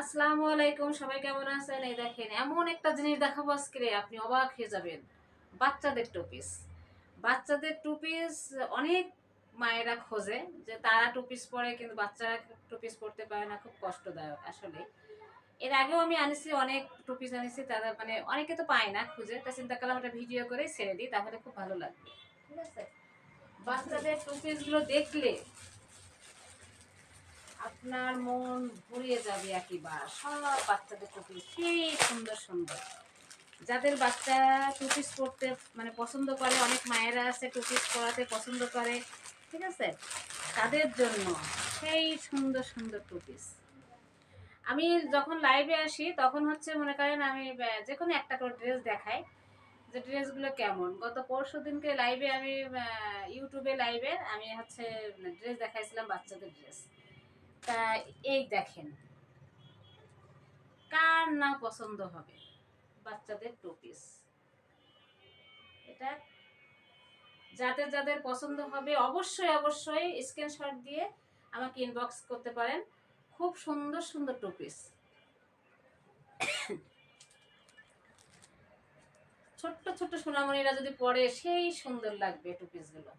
আসসালামু আলাইকুম, সবাই কেমন আছেন? এই দেখেন, এমন একটা জিনিস দেখাবো আজকে, আপনি অবাক হয়ে যাবেন। বাচ্চাদের টুপিস বাচ্চাদের টুপিস অনেক মায়েরা খোঁজে যে তারা টুপিস পরে, কিন্তু বাচ্চারা টুপিস পরতে পারে না, খুব কষ্টদায়ক আসলে। এর আগেও আমি আনিছি, অনেক টুপিস আনিছি, তারা মানে অনেকে তো পায় না খুঁজে, তা চিন্তা করলাম একটা ভিডিও করে ছেড়ে দিই, তাহলে খুব ভালো লাগবে। ঠিক আছে? বাচ্চাদের টুপিসগুলো দেখলে আপনার মন ভরিয়ে যাবে একেবার। সব বাচ্চাদের টুপিস সেই সুন্দর সুন্দর। যাদের বাচ্চা টুপিস পরতে মানে পছন্দ করে, অনেক মায়েরা আছে টুপিস পরাতে পছন্দ করে, ঠিক আছে? তাদের জন্য সেই সুন্দর সুন্দর টুপিস। আমি যখন লাইভে আসি, তখন হচ্ছে মনে করেন আমি যে কোনো একটা করে ড্রেস দেখাই যে ড্রেসগুলো কেমন। গত পরশু দিনকে লাইভে আমি ইউটিউবে লাইভে আমি হচ্ছে ড্রেস দেখাইছিলাম বাচ্চাদের ড্রেস তা এই দেখেন। কার না পছন্দ হবে? বাচ্চাদের টুপিস এটা যাদের যাদের পছন্দ হবে, অবশ্যই অবশ্যই স্ক্রিনশট দিয়ে আমাকে ইনবক্স করতে পারেন। খুব সুন্দর সুন্দর টুপিস ছোট্ট ছোট্ট সোনামণিরা যদি পরে সেই সুন্দর লাগবে টুপিসগুলো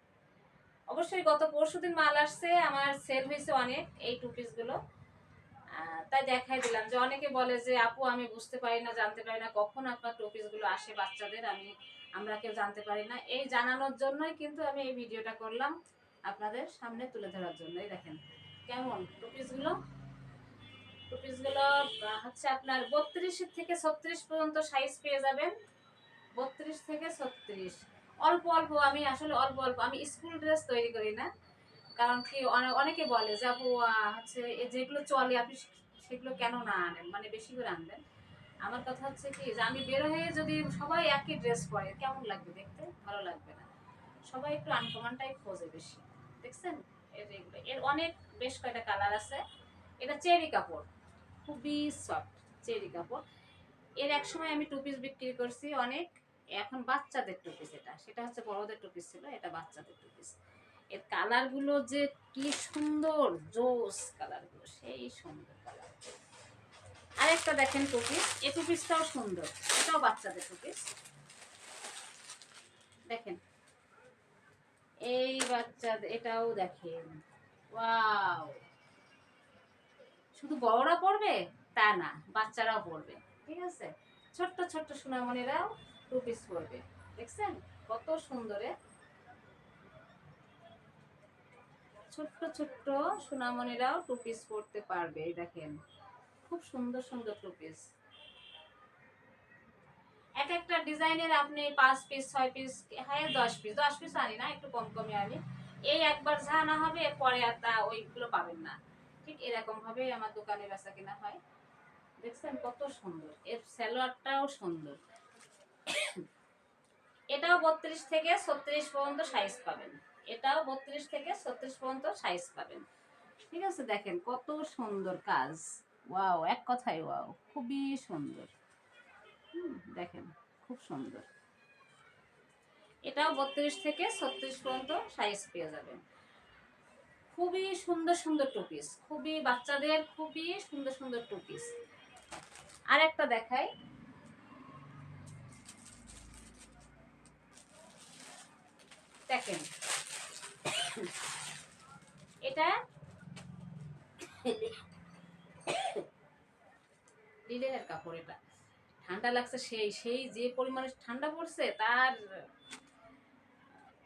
অবশ্যই গত পরশুদিন মাল আসছে, আমার সেল হয়েছে অনেক, এই টু পিসগুলো তাই দেখাই দিলাম যে অনেকে বলে যে, আপু, আমি বুঝতে পারি না, জানতে পারি না, কখন আপনার টু পিসগুলো আসে বাচ্চাদের, আমি, আমরা কেউ জানতে পারি না। এই জানানোর জন্যই কিন্তু আমি এই ভিডিওটা করলাম আপনাদের সামনে তুলে ধরার জন্যই, দেখেন। কেমন? টু পিসগুলো টু পিসগুলো হচ্ছে আপনার বত্রিশ থেকে ছত্রিশ পর্যন্ত সাইজ পেয়ে যাবেন। বত্রিশ থেকে ছত্রিশ। অল্প অল্প, আমি আসলে অল্প অল্প, আমি স্কুল ড্রেস তৈরি করি না। কারণ কি অনেকে বলে যে, আপু হচ্ছে যেগুলো চলে, আপনি সেগুলো কেন না আনেন? মানে বেশি করে আনবেন। আমার কথা হচ্ছে কি, যে আমি বের হয়ে যদি সবাই একই ড্রেস পরে, কেমন লাগবে দেখতে? ভালো লাগবে না। সবাই একটু আনকমনটাই খোঁজে বেশি, দেখছেন? এর এগুলো। এর অনেক, বেশ কয়টা কালার আছে। এটা চেরি কাপড়, খুবই সফট চেরি কাপড়। এর এক সময় আমি টু পিস বিক্রি করছি অনেক। এখন বাচ্চাদের টুপিস এটা। সেটা হচ্ছে বড়দের টুপিস ছিল, এটা বাচ্চাদের টুপিস। এর কালারগুলো যে কি সুন্দর, জোস কালারগুলো, সেই সুন্দর কালার। আরেকটা দেখেন টুপিস এই টুপিসটাও সুন্দর, এটাও বাচ্চাদের টুপিস। দেখেন, এই বাচ্চাদের, এটাও দেখেন, ওয়াও। শুধু বড়রা পড়বে তা না, বাচ্চারাও পড়বে ঠিক আছে? ছোট্ট ছোট্ট সোনামণিরাও টু পিস পরবে দেখছেন? কত সুন্দরে। ছোট্ট ছোট্ট সোনামণিরাও টু পিস পারবে দেখেন। খুব সুন্দর সুন্দর টু পিস এক একটা ডিজাইনের আপনি পাঁচ পিস ছয় পিস হ্যাঁ দশ পিস দশ পিস আনি না, একটু কম কমে আনি। এই একবার যা না হবে, এরপরে আর তা ওইগুলো পাবেন না। ঠিক এরকম ভাবে আমার দোকানে বেচা কিনা হয়। দেখছেন কত সুন্দর। এর স্যালোয়ারটাও সুন্দর। এটাও বত্রিশ থেকে ছত্রিশ পর্যন্ত সাইজ পাবেন। এটাও বত্রিশ থেকে ছত্রিশ পর্যন্ত সাইজ পাবেন। ঠিক আছে, দেখেন কত সুন্দর কাজ। ওয়াও এক কথায় ওয়াও খুবই সুন্দর। দেখেন, খুব সুন্দর। এটাও বত্রিশ থেকে ছত্রিশ পর্যন্ত সাইজ পেয়ে যাবেন। খুবই সুন্দর সুন্দর টুপিস খুবই বাচ্চাদের খুবই সুন্দর সুন্দর টুপিস আর একটা দেখাই। দেখেন এটা? লিলেনের কাপড় এটা। ঠান্ডা লাগছে সেই সেই যে পরিমাণে ঠান্ডা পড়ছে, তার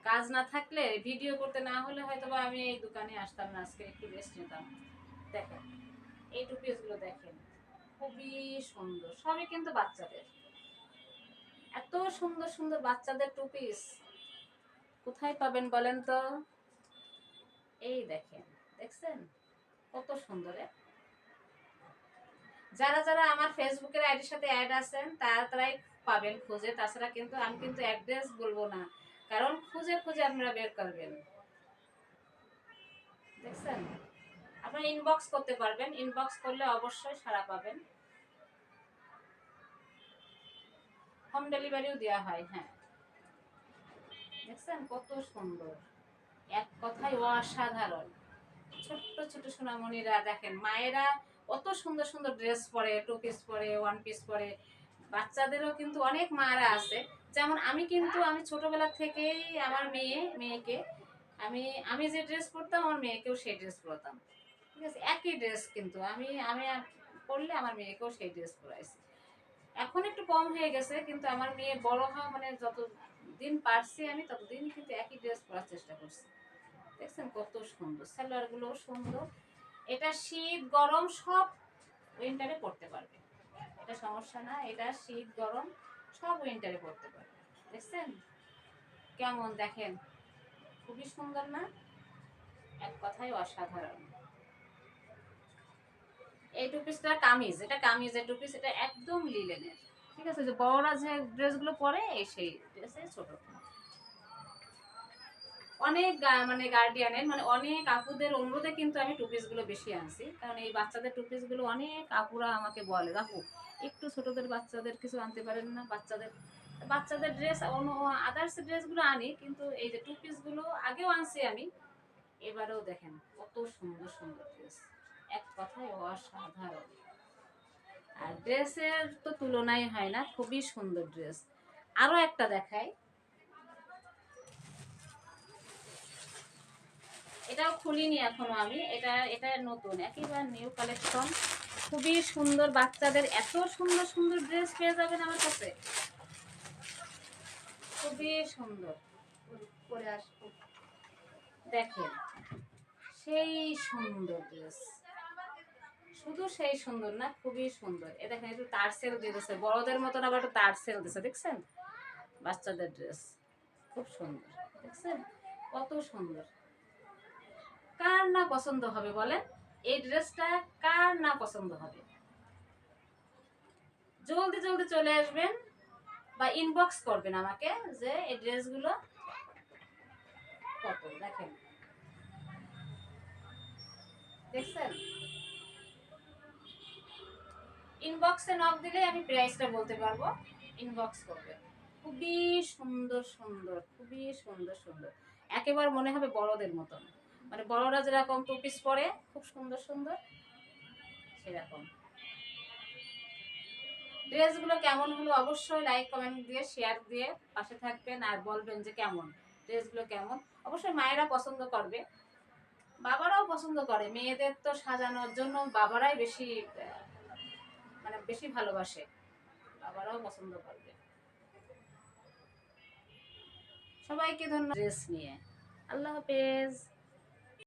কাজ না থাকলে ভিডিও করতে না হলে হয়তো আমি এই দোকানে আসতাম না, আজকে একটু রেস্ট নিতাম। দেখেন, এই টুপিসগুলো দেখেন, খুবই সুন্দর। সবই কিন্তু বাচ্চাদের। এত সুন্দর সুন্দর বাচ্চাদের টুপিস কোথায় পাবেন বলেন তো? এই দেখেন, দেখছেন? কত সুন্দর যারা যারা আমার ফেসবুকের আইডির সাথে অ্যাড আছেন তারা তারাই পাবেন খুঁজে। তাছাড়া কিন্তু আমি কিন্তু অ্যাড্রেস বলব না, কারণ খুঁজে খুঁজে আপনারা বের করবেন। দেখছেন? আপনারা ইনবক্স করতে পারবেন। ইনবক্স করলে অবশ্যই সাড়া পাবেন। হোম ডেলিভারিও দেওয়া হয় হ্যাঁ। দেখছেন কত সুন্দর? এক কথায় অসাধারণ। ছোট্ট ছোট সোনামণিরা দেখেন, মায়েরা কত সুন্দর সুন্দর ড্রেস পরে টু পিস পরে ওয়ান পিস পরে। বাচ্চাদেরও কিন্তু অনেক মারা আছে। যেমন আমি কিন্তু, আমি ছোটবেলা থেকেই আমার মেয়ে, মেয়েকে, আমি আমি যে ড্রেস পরতাম, আমার মেয়েকেও সেই ড্রেস পরতাম। ঠিক আছে? একই ড্রেস কিন্তু। আমি আমি পরলে আমার মেয়েকেও সেই ড্রেস পরাইছি। এখন একটু কম হয়ে গেছে, কিন্তু আমার মেয়ে বড় হওয়া মানে যত দিন পারছি আমি ততদিন কিন্তু একই ড্রেস পরার চেষ্টা করছি। দেখছেন কত সুন্দর সালোয়ারগুলো সুন্দর। এটা শীত, গরম সব উইন্টারে পড়তে পারবে। এটা সমস্যা না, এটা শীত, গরম সব উইন্টারে পড়তে পারবে। দেখছেন? কেমন দেখেন? খুবই সুন্দর না? এক কথায় অসাধারণ। এই টু পিসটা কামিজ, এটা কামিজ এই টু পিস, এটা একদম লিলেনের ঠিক আছে, যে বড়রা যে ড্রেসগুলো পরে, সেই ড্রেসে ছোট। অনেক মানে গার্ডিয়ানের মানে অনেক আপুদের অনুরোধে কিন্তু আমি টু পিসগুলো বেশি আনছি। কারণ এই বাচ্চাদের টু পিসগুলো অনেক আপুরা আমাকে বলে আপু একটু ছোটদের বাচ্চাদের কিছু আনতে পারেন না, বাচ্চাদের বাচ্চাদের ড্রেস অন্য আদার্স ড্রেসগুলো আনি, কিন্তু এই যে টু পিসগুলো আগেও আনছি আমি, এবারেও দেখেন কত সুন্দর সুন্দর ড্রেস এক কথায় অসাধারণ। আর ড্রেসের তো তুলনাই হয় না, খুবই সুন্দর ড্রেস। আরও একটা দেখাই। এটাও খুলিনি এখনও আমি, এটা এটা নতুন, একেবারে নিউ কালেকশন খুবই সুন্দর বাচ্চাদের, এত সুন্দর সুন্দর ড্রেস পেয়ে যাবেন আমার কাছে। খুবই সুন্দর। পরে আসব দেখেন, সেই সুন্দর ড্রেস। শুধু সেই সুন্দর না, খুবই সুন্দর। এ দেখেন একটু তার সেল দিয়ে দিচ্ছে বড়দের মতন আবার একটু সেল দিচ্ছে দেখছেন? বাচ্চাদের ড্রেস খুব সুন্দর, দেখছেন? কত সুন্দর। কার না পছন্দ হবে বলেন? এই ড্রেসটা কার না পছন্দ হবে? জলদি জলদি চলে আসবেন বা ইনবক্স করবেন আমাকে যে এই ড্রেসগুলো কত, দেখেন। দেখছেন? ইনবক্সে নক দিলে আমি প্রাইসটা বলতে পারব। ইনবক্স করবে। খুবই সুন্দর সুন্দর, খুবই সুন্দর সুন্দর। একেবারে মনে হবে বড়দের মতন। মানে বড়রা যেরকম টু পিস পরে, খুব সুন্দর সুন্দর, সেরকম। ড্রেসগুলো কেমন হলো অবশ্যই লাইক কমেন্ট দিয়ে শেয়ার দিয়ে পাশে থাকবেন আর বলবেন যে কেমন, ড্রেসগুলো কেমন। অবশ্যই মায়েরা পছন্দ করবে। বাবারাও পছন্দ করে। মেয়েদের তো সাজানোর জন্য বাবারাই বেশি মানে বেশি ভালোবাসে বাবারাও পছন্দ করবে। সবাইকে ধন্যবাদ। ড্রেস নিয়ে। আল্লাহ হাফেজ।